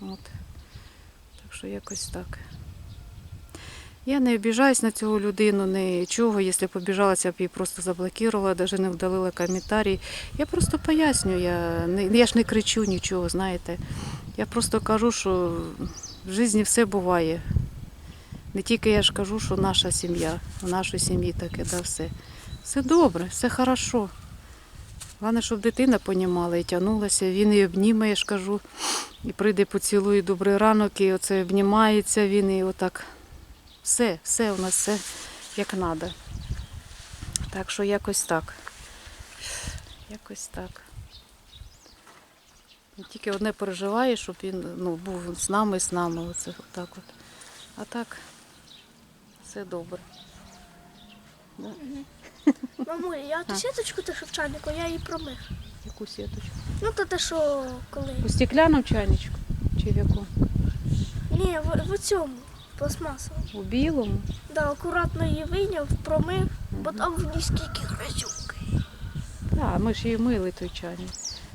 От. Так що якось так. Я не обіжаюсь на цю людину, нічого. Якщо б обіжалася, б її просто заблокувала, навіть не вдалила коментарі. Я просто поясню, я, не, я ж не кричу нічого, знаєте. Я просто кажу, що в житті все буває. Не тільки я ж кажу, що наша сім'я, в нашій сім'ї таке, да, все. Все добре, все хорошо. Головне, щоб дитина понімала і тягнулася, він і обніме, я ж кажу, і прийде поцілує добрий ранок, і оце обнімається він, і отак. Все, все у нас все як треба. Так що якось так. Якось так. І Тільки одне переживає, щоб він ну, був з нами, з нами. Оце так от. А так, все добре. Да? Мамуль, я ту сіточку та шовчальнику, я її промив. Яку сіточку? Ну то те, що коли. У стеклянному чайничку? Чи в якому? Ні, в, в цьому пластмасовому. У білому? Да, акуратно її вийняв, промив, бо там в ній скільки грязюки. Так, ми ж її мили той чайник.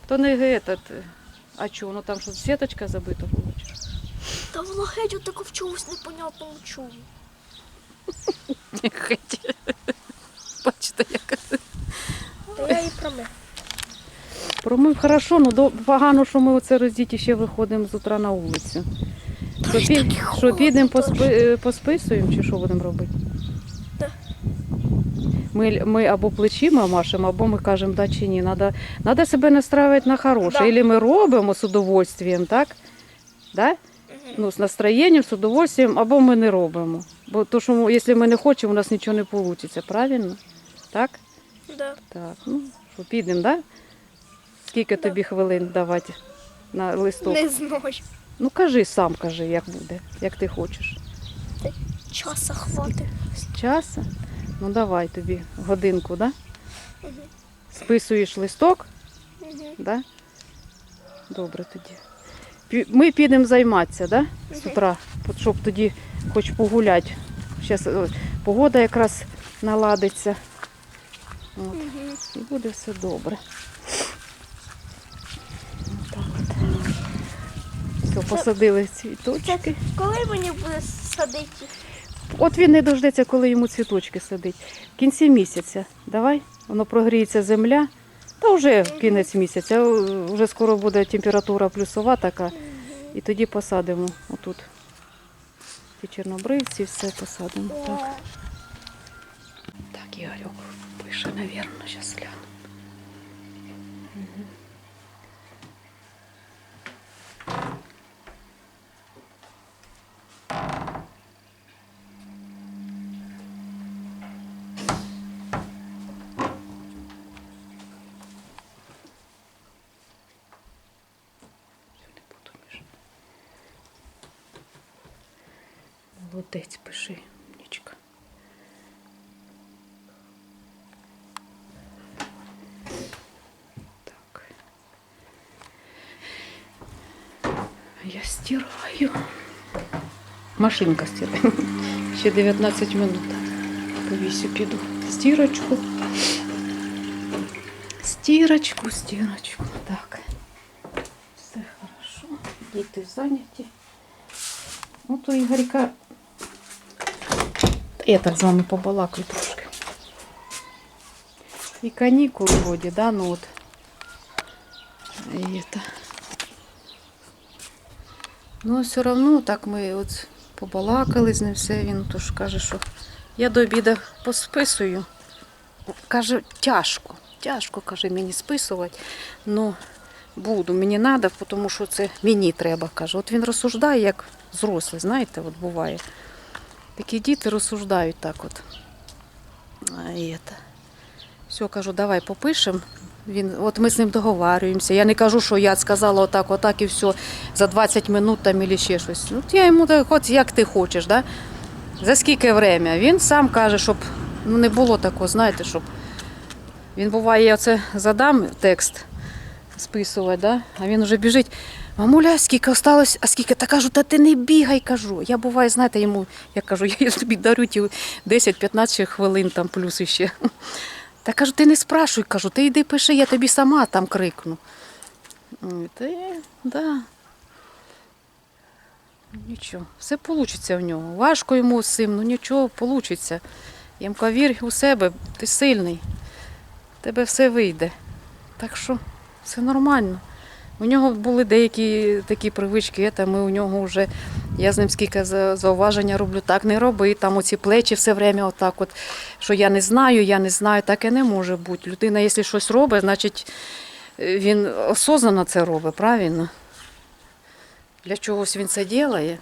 То не этот, е, а чого, ну там що сіточка забита була? Та воно геть отако в чомусь непонятному чому. Геть. Бачите, яка. Та я її промив. Промив хорошо, ну погано, що ми оце роздіті ще виходимо з утра на вулицю. Що, ж пі... що підемо поспи... е, посписуємо, чи що будемо робити? Ми, ми або плечима машемо, або ми кажемо, да чи ні. Надо, надо себе настраювати на хороше. Да. Або ми робимо з удовольствием, так? Да? Ну, з настроєнням, з удовольствием, або ми не робимо. Бо то, що якщо ми не хочемо, у нас нічого не вийде, правильно? Так? Да. Так, ну що, підемо, да? Скільки Да. тобі хвилин давати на листок? Не знаю. Ну кажи сам, кажи, як буде, як ти хочеш. Часа хватить. Часа? Ну давай тобі годинку, да? Мгм. Списуєш листок, Мгм. да? Добре тоді. Ми підемо займатися, да? З утра, щоб тоді хоч погуляти. Зараз погода якраз наладиться. От. І буде все добре. Отак от. Все, посадили цвіточки. Коли мені буде садити? От він не дождеться, коли йому цвіточки садить. В кінці місяця. Давай, воно прогріється земля. Та вже кінець місяця. Вже скоро буде температура плюсова така. І тоді посадимо отут. Ці чорнобривці, все посадимо. Так, так Ігорьок пише, навірно, зараз гляну. Мгм. Все, не буду мішати. Молодець, пиши, стираю. Машинка стирає. Ще 19 минут. Повісю піду. Стірочку. Стірочку, стірочку. Так. Все хорошо. Діти зайняті. Ну, то Ігоріка. Та Я так з вами побалакаю трошки. І канікули вроді, да, ну от. І это. Ну, все одно так ми от побалакали з ним все. Він тож каже, що я до обіду посписую. Каже, тяжко, тяжко, каже, мені списувати. Ну, буду, мені треба, тому що це мені треба, каже. От він розсуждає, як зрослий, знаєте, от буває. Такі діти розсуждають так от. А, і это. Все, кажу, давай попишемо. Він, от ми з ним договарюємося. Я не кажу, що я сказала отак, отак і все за 20 минут там і ще щось. От я йому так, от як ти хочеш, да? за скільки время. Він сам каже, щоб ну, не було такого, знаєте, щоб він буває, я це задам текст списувати, да? а він вже біжить. Мамуля, скільки осталось, а скільки? Та кажу, та ти не бігай, кажу. Я буває, знаєте, йому, я кажу, я тобі дарю ті 10-15 хвилин там плюс іще. Та кажу, ти не спрашуй, кажу, ти йди пиши, я тобі сама там крикну. Ти, да. Нічого, все вийде в нього. Важко йому з цим, ну нічого вийде. Ямка, вір у себе, ти сильний. Тебе все вийде. Так що все нормально. У нього були деякі такі привички, та ми у нього вже, я з ним скільки зауваження роблю, так не роби, там оці плечі все время отак, от, що я не знаю, я не знаю, таке не може бути. Людина, якщо щось робить, значить е, він осознанно це робить, правильно? Для чогось він це робить.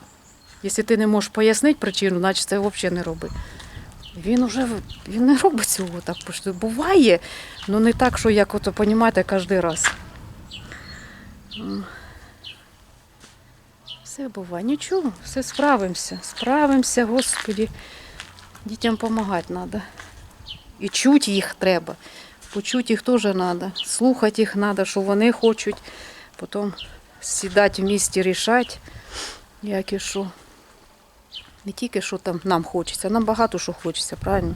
Якщо ти не можеш пояснити причину, значить це взагалі не роби. Він уже він не робить цього так. Буває, але не так, що як розумієте, кожен раз. Все буває, нічого, все справимося. Справимося, Господі. Дітям допомагати треба. І чути їх треба. Почути їх теж треба. Слухати їх треба, що вони хочуть. Потім сідати в місті, рішати, як і що. Не тільки що там нам хочеться, нам багато що хочеться, правильно?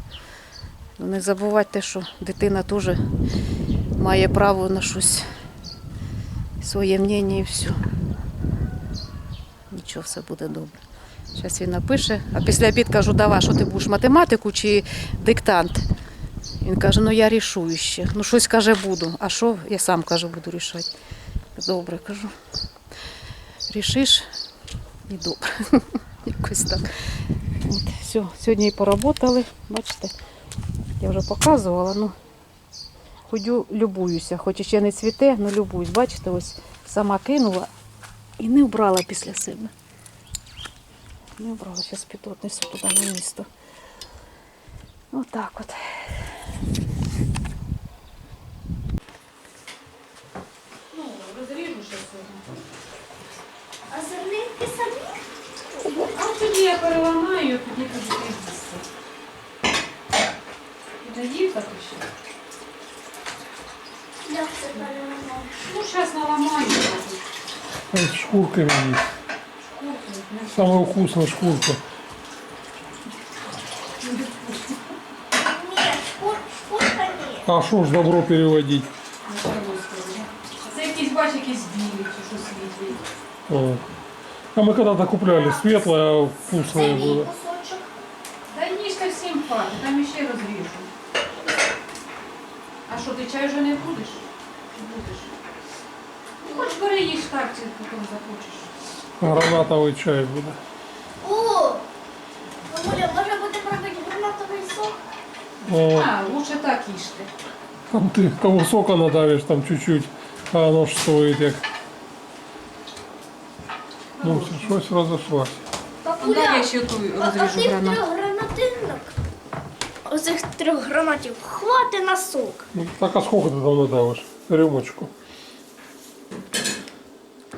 Ну, не забувати те, що дитина теж має право на щось, своє мнення і все. Нічого, все буде добре. Зараз він напише, а після обід кажу, давай, що ти будеш математику чи диктант? Він каже, ну я рішую ще. Ну щось каже, буду. А що я сам каже, буду рішати. Добре, кажу. Рішиш і добре. Якось так. От, все, сьогодні і поработали. Бачите, я вже показувала, ну ходю, любуюся, хоч і ще не цвіте, але любуюсь. Бачите, ось сама кинула і не вбрала після себе. Не вбрала, зараз піду отнесу туди на місто. Отак от. Ну, розріжу ще сьогодні. А зернинки самі? А тоді я переламаю, тоді тоді їсти. Буде їхати ще. Як це переламав? Ну, зараз наламаю. А с шкурками есть. Самая вкусная шкурка. Ні, шкур, шкурка ні. А что ж добро переводить? Це якісь, бач, якісь білі чи що світлі. Вот. А мы когда-то купляли светлое, а Це вкусное мій было. захочеш. Гранатовый чай будет. О! Мамуля, може будемо робити гранатовий сок? Вот. А, лучше так їжте. Там ты кого сока надавишь там чуть-чуть, а оно ж стоит як. Ну все, щось розошлась. Ну, дай Папуля, я ще ту а розріжу тих гранат. трьох гранатинок, оцих трьох гранатів, хвати на сок. Ну, так а сколько ты там надавишь? Рюмочку.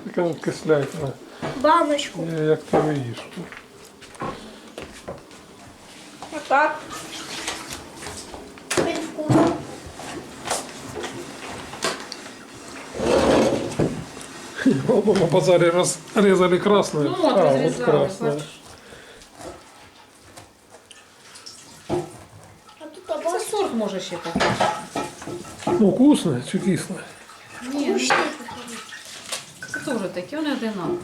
Так она кисляет, она. Баночку. Я- як ти їш. Отак. Він вкусний. На базаре разрезали красное. Ну, вот а, вот разрезали, красное. бачиш. А тут Це або сорт може ще такий. Ну, вкусное чи кислое? Ні, ну, це теж такі, вони одинакові.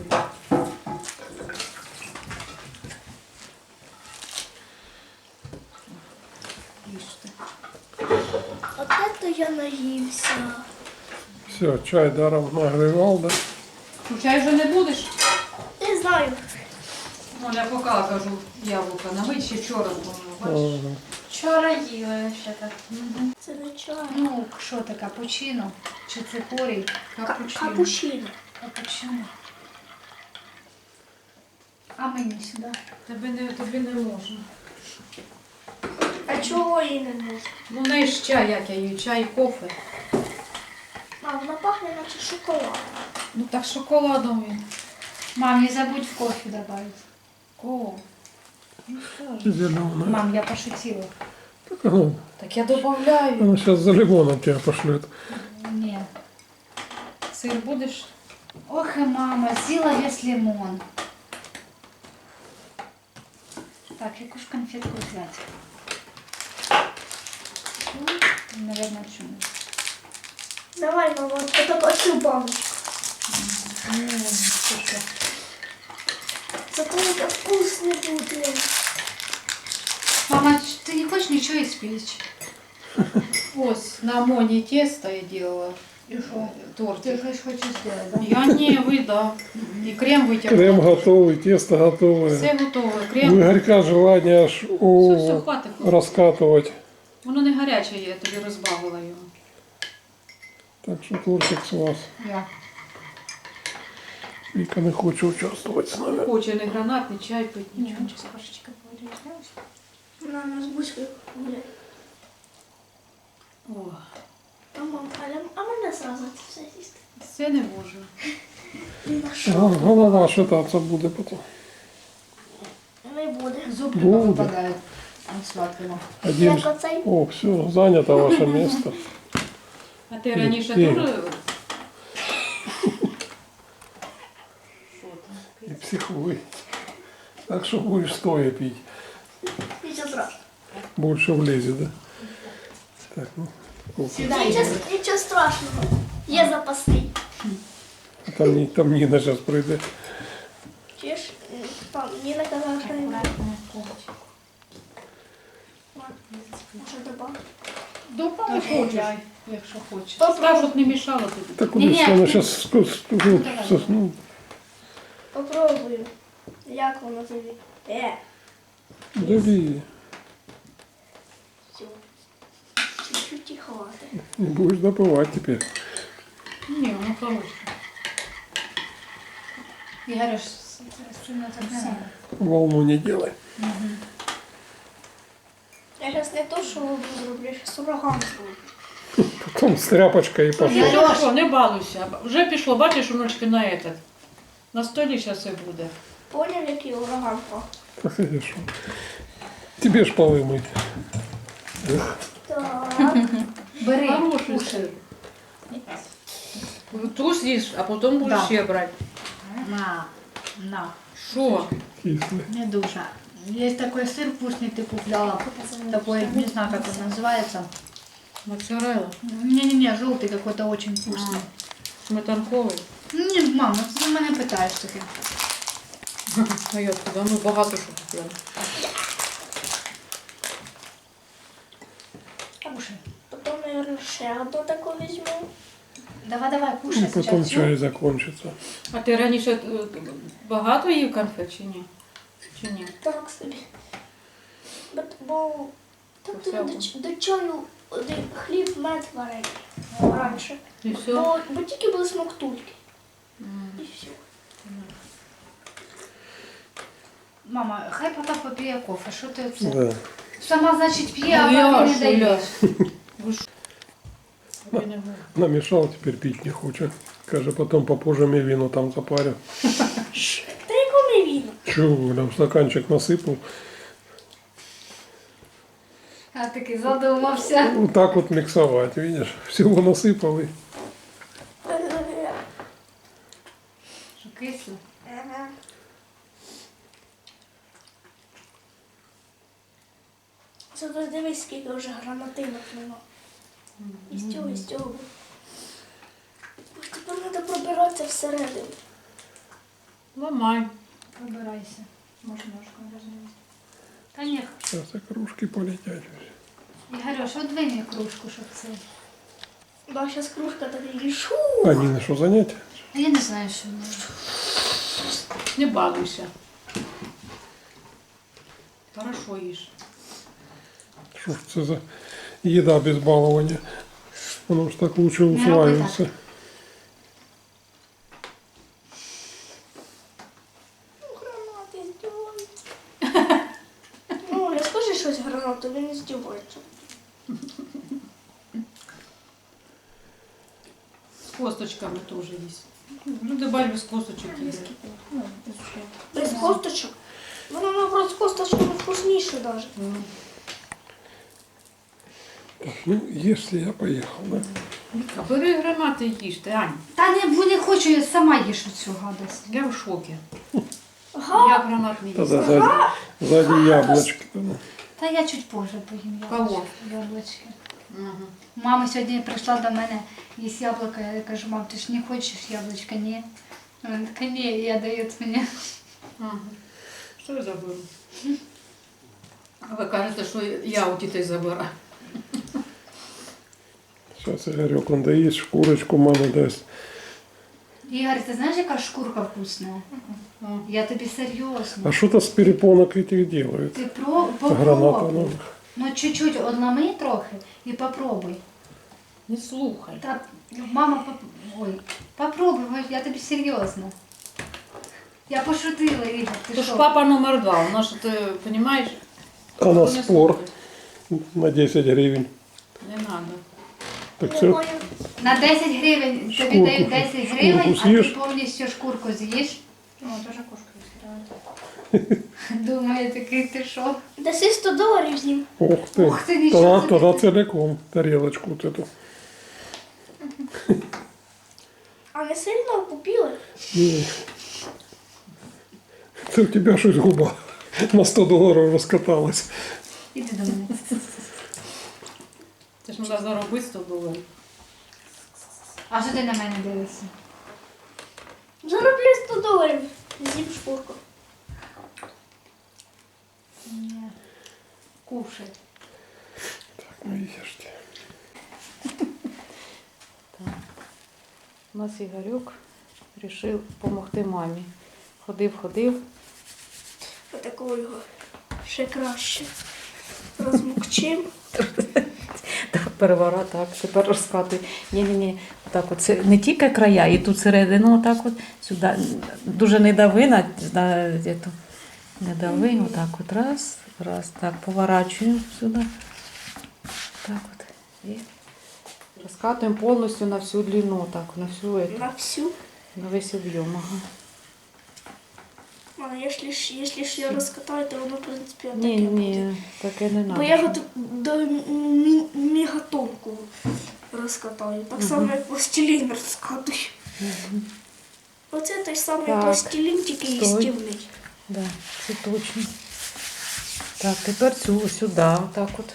Їжте. От це я наївся. Все, чай даром нагревал, да? Ну, чай вже не будеш? Не знаю. Ну, я поки кажу, яблука намить ще вчора, по-моєму, бачиш? Ага. Вчора їли ще так. Це не чай. Ну, що це, капучино? Чи цикорій? Капучино. Капучино. Капучино. А мені сюди. Тобі не, тобі не можна. А чого їй не можна? Ну, в неї ж чай, як я її, чай, кофе. А, вона пахне наче шоколад. Ну так шоколадом він. Мам, не забудь в кофе добавить. О, ну що ж. Зеленая. Мам, я пошутила. Так она, Так я додаю. она сейчас за лимоном тебя пошлет. Ні. Сир будеш? Ох і мама, з'їла весь лимон. Так, яку ж конфетку взяти? Наверное, чому? Давай, мама, от таку цю баночку. Ну, що, що? Зато это вкусный будет. Мама, ты не хочешь ничего испечь? Ось, на моні тесто я делала. И что? Тортик. Ты хочешь сделать, да? Я не видав. І крем витягнула. Крем готовий, тесто готове. Все готове. У Крем. Игорька желание аж Все, все, о, хватить. розкатувати. Воно не гаряче є, я тобі розбавила його. Так що тортик з вас. Я. Віка не хоче участвувати з нами. Хоче не гранат, не чай пить, нічого. Ничего, с кошечкой поговоришь, це все їсти? це не можна. На що? Га- Голова шататься буде потім. Не буде. Зуб Буде. выпадает от сладкого. Один... Як оцей? О, все, занято ваше місце. А ти раніше Ні. теж. І психуй. Так що будеш стоя пити. Нічого страшного. Больше влезе, да? Так, ну. Нічого, страшного. Є запасний. Там, Ні- там Ніна зараз прийде. Чуєш? Там Ніна казала, що не буде. Може добавити? Допомогу хочеш, якщо хочеш. Попробуй. Так, не мішало тобі. Так куди ж вона зараз ну, Попробую. Як воно тобі? Е, Дави, все. Чуть-чуть і хватить. не будеш допивати тепер. Ні, воно хороше. Игорь, сильно так не Волну не делай. Я зараз не то, що буду зроблю, я зараз ураган зроблю. Потом з тряпочкою і пошел. Що, не балуйся. Вже пішло, бачиш, внучки на этот. На столі зараз все буде. Поняв, який ураган пах? Тебе ж поли мить. Так. Бери, Хороший кушай. сир. Ту з'їш, а потім будеш Да. ще брати. На, на. Що? Кисле. Не дуже. Есть такой сыр вкусный, ты купляла. Такой, не знаю, как он называется. Моцарелла. Не-не-не, желтый какой-то очень вкусный. Сметанковий. Ні, мам, ну ти мене питаєш таке. А я туди, ну багато що купила. Мабуть, ще одну таку візьму. Давай, давай, І кушай потім сейчас. чай закончиться. А ти раніше е, багато їв конфет чи ні? Чи ні? Так собі. Бо, бо так ти до, ч- до чаю один хліб, мед варені раніше. І все? Бо, бо тільки були смоктульки. І все. Мама, хай папа поп'є кофе, що ти це? Да. Сама, значить, п'є, а Ну, папі не? Ви що? Намішав, тепер пити не хоче. Каже, потім попозже мені віно там запарю. Та яку не віно? Чого, там стаканчик насипав. А таки задумався. Вот так вот миксовать, видишь? Всего насыпал и Що кисло? Ага. Зато дивись, скільки вже гранатинок нема. І з цього, і з цього. Ось тепер треба пробиратися всередину. Ламай. Пробирайся. Може, ножкою розмовити. Та ні, сейчас и кружки полетят. Ігорюш, вийми кружку, щоб це. Ба, зараз кружка така і шу. А не на что занять? А я не знаю, що воно. Не балуйся. Хорошо їж. Ж это за еда без балования? Оно ж так лучше роби усваивается. Ну, гранати здіваються. Ну, не скажи щось гранату, він не здівається. З косточками теж їсть. Ну, добавь без косточок їсть. Без косточок. Воно наоборот з косточками вкусніше навіть. Так, ну, если я поехал, да? А бери гранати і їж, Ань. Та не, бо не хочу, я сама їж цю гадость. Я в шокі. Ага. Я гранат не. Тогда сзади, сзади яблочки. ну. Та я чуть позже поїм Кого? яблучки. яблучки. Ага. Мама сьогодні прийшла до мене, їсть яблуко, я кажу, мам, ти ж не хочеш яблучка? Ні. Вона така, ні, я дає мені. Ага. Що я забула? А ви кажете, що я у дітей забираю. Зараз Ігорьок он доїсть, шкурочку мама дасть. Ігор, ти знаєш, яка шкурка вкусна? Я тобі серйозно. А що то з перепонок этих делают? Ти про попробуй. Ну чуть-чуть одлами трохи і попробуй. Не слухай. Та мама поп... Ой, попробуй, я тобі серйозно. Я пошутила, Ігор, ти Ти ж що? папа номер два, у нас ти розумієш? А на спор на 10 гривень. Не треба. Так це. На 10 гривень тобі Шкурку. дають 10 гривень, а ти з'їш? повністю шкурку з'їш. Ну, теж кошка Думаю, такий ти що? Даси 100 доларів з ним. Ух ти. Ух ти, нічого Тоді, собі. тоді целиком тарелочку вот эту. А не сильно купили? Ні. Це у тебе щось губа на 100 доларів розкаталась. Іди до мене. Це ж треба заробити 100 доларів. А що ти на мене дивишся? Зароблю 100 доларів. З'їм шкурку. Ні. Кушай. Так, ну їжте. У нас Ігорюк вирішив допомогти мамі. Ходив, ходив. Отакого його ще краще. Розмокчим. Так, переворот, так, тепер розкатуй. Ні-ні-ні. Так, от це не тільки края, і тут середину, отак от сюди. Дуже не дави на, на ету. Не дави, отак от раз, раз, так, поворачуємо сюди. Так от. І розкатуємо повністю на всю длину, так, на всю ету, На всю. на весь об'єм. Ага. А якщо ж, якщо ж я розкатаю, то воно, в принципі, отаке Ні, буде. ні, таке не Бо я треба. його до мі- мегатонку розкатаю. Так само, як пластилін розкатую. Оце той самий Так, пластилін, тільки стой. їстівний. Да, це точно. Так, тепер цю сюди, отак от.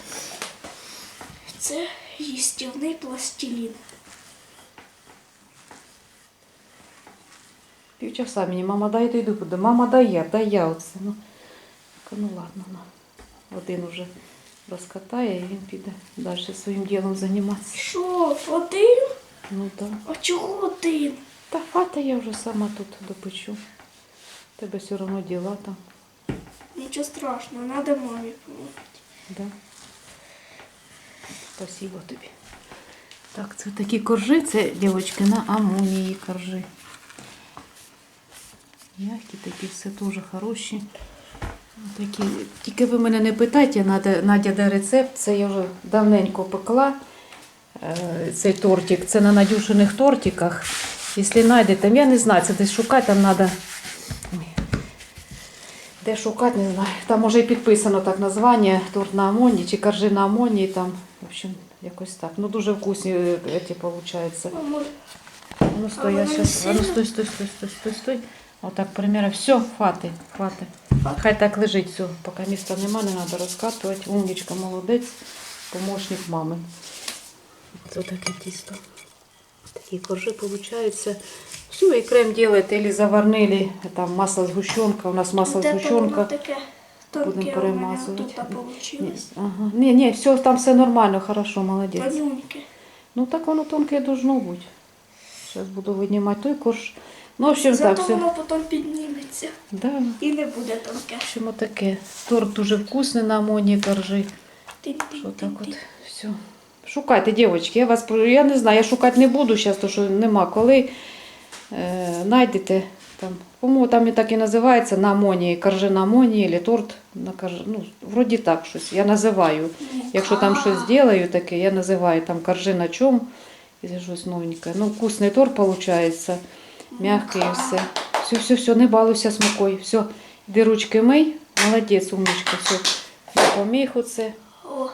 Це їстівний пластилін. Півчаса мені, мама, дай я йду буде. Мама, дай я, дай я оце. Ну, ну ладно, ну. Один уже розкатає і він піде далі своїм ділом займатися. Що, один? Ну так. А чого один? Та хата я вже сама тут допечу. Тебе все одно діла там. Нічого страшного, треба мамі допомогти. Да. Спасибо тобі. Так, це такі коржи, це, дівчатки, на амонії коржи. Мягкі такі, все дуже хороші. Такі. Тільки ви мене не питайте, Надя, Надя де рецепт, це я вже давненько пекла. е, Цей тортик, це на Надюшиних тортиках. Якщо знайдете, я не знаю, це десь шукати, там треба. Де шукати, не знаю. Там може і підписано так названня торт на амоні чи коржи на амоні. Там, в общем, якось так. Ну дуже вкусні е, ці виходить. Ну стой, я вони ну стой, стой, стой, стой, стой, стой. Отак, примерно. Все, хвати, хвати. Хай так лежить, все. Поки міста нема, не треба розкатувати. Умнічка, молодець, помощник мами. Це таке тісто. Такі коржи получаються. Все, і крем делаете или заварний, или там масло сгущенка. У нас масло згущенка. Будемо перемазувати. тут. Ага. Ні, ні, все, там все нормально, хорошо, молодець. Ну так воно тонке должно бути. Зараз буду винімати той корж. Ну, в общем, так, все. воно потім підніметься Да. і не буде тонке. В общем, отаке. Торт дуже вкусний на амонії коржи. Що так от, все. Шукайте, дівчатки, я вас я не знаю, я шукати не буду зараз, тому що нема коли. Е, найдете там. По-моєму, там і так і називається на амонії, коржи на амонії, або торт на коржи. Ну, вроді так щось. Я називаю. Якщо там щось зроблю таке, я називаю там коржи на чому. І щось новеньке. Ну, вкусний торт виходить. Мягкий і все. Все, все, все, не балуйся з мукою. Все, іди ручки мий. Молодець, умничка. Все. Поміг оце. О,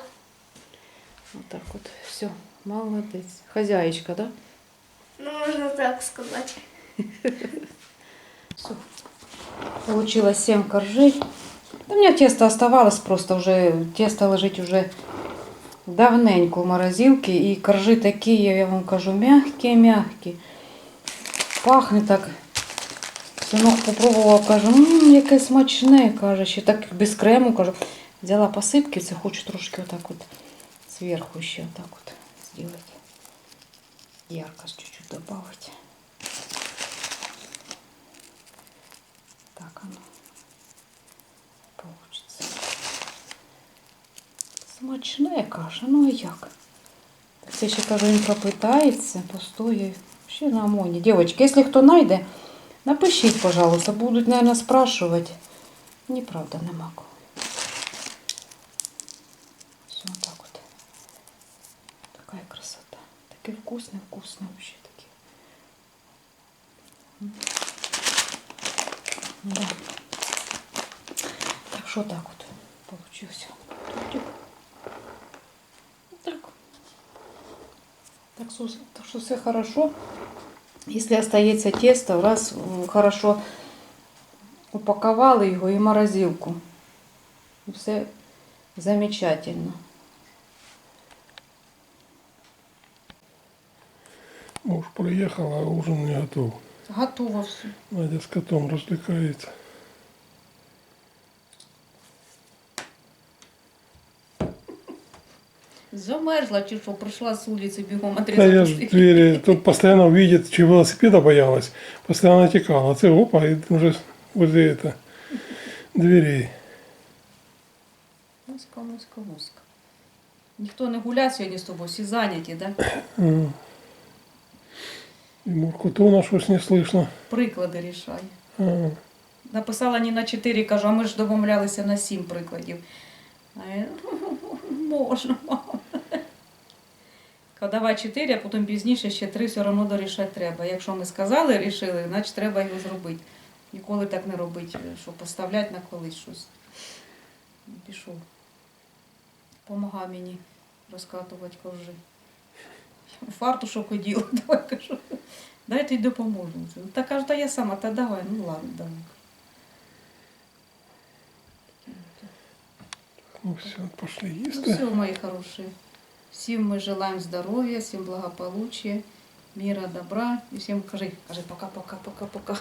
Отак от. Все, молодець. Хазяєчка, да? ну можна так сказати. Все. Получилось 7 коржей. Да у меня тесто оставалось просто уже. Тесто лежить уже давненько в морозилке. И коржи такие, я вам кажу, мягкие-мягкие. Пахнет так Синок попробував, каже, «М, яке смачне, каже, ще так без крему, каже. Взяла посипки, це хочу трошки отак от зверху ще отак от зробити. Яркость чуть-чуть добавить. Так оно получится. Смачне, каже, ну а як? Це ще кажу, він пропитається, постоє. Ще на ОМОНі. Девочки, якщо хто знайде, напишіть, пожалуйста, будуть, наверное, спрашивать. Неправда, нема кого. Все так вот. Такая красота. Такие вкусные, вкусные вообще такие. Да. Так что так вот получился. Вот Так. Так что, так что все хорошо. Если остается тесто, раз хорошо упаковали його і морозилку. Все замечательно. Муж приехал, а ужин не готов. Готово все. Надя с котом развлекается. Замерзла чи що, прийшла з вулиці бігом Да я ж в двери, тут постоянно увидит, че велосипеда боялась, постоянно текала. Це опа, и уже возле это, дверей. Муська, муська, муська. Ніхто не гуляє сьогодні з тобою, всі зайняті, да? М. И Муркуту нашу не слышно. Приклади рішай. А, Написала не на 4, кажу, а ми ж домовлялися на 7 прикладів. А я, можна, мама. Давай 4, а потім пізніше ще 3 все одно дорішати треба. Якщо ми сказали, рішили, значить треба його зробити. Ніколи так не робити, що поставляти на колись щось. Пішов. Помагав мені розкатувати коржи. Фартушок оділа, давай кажу. Дайте й допоможу. Та кажу, та я сама, та давай, ну ладно, давай. ну все, пошли Ну все, мои хорошие. Всем мы желаем здоровья, всем благополучия, мира, добра. И всем кажи, кажи пока-пока, пока-пока.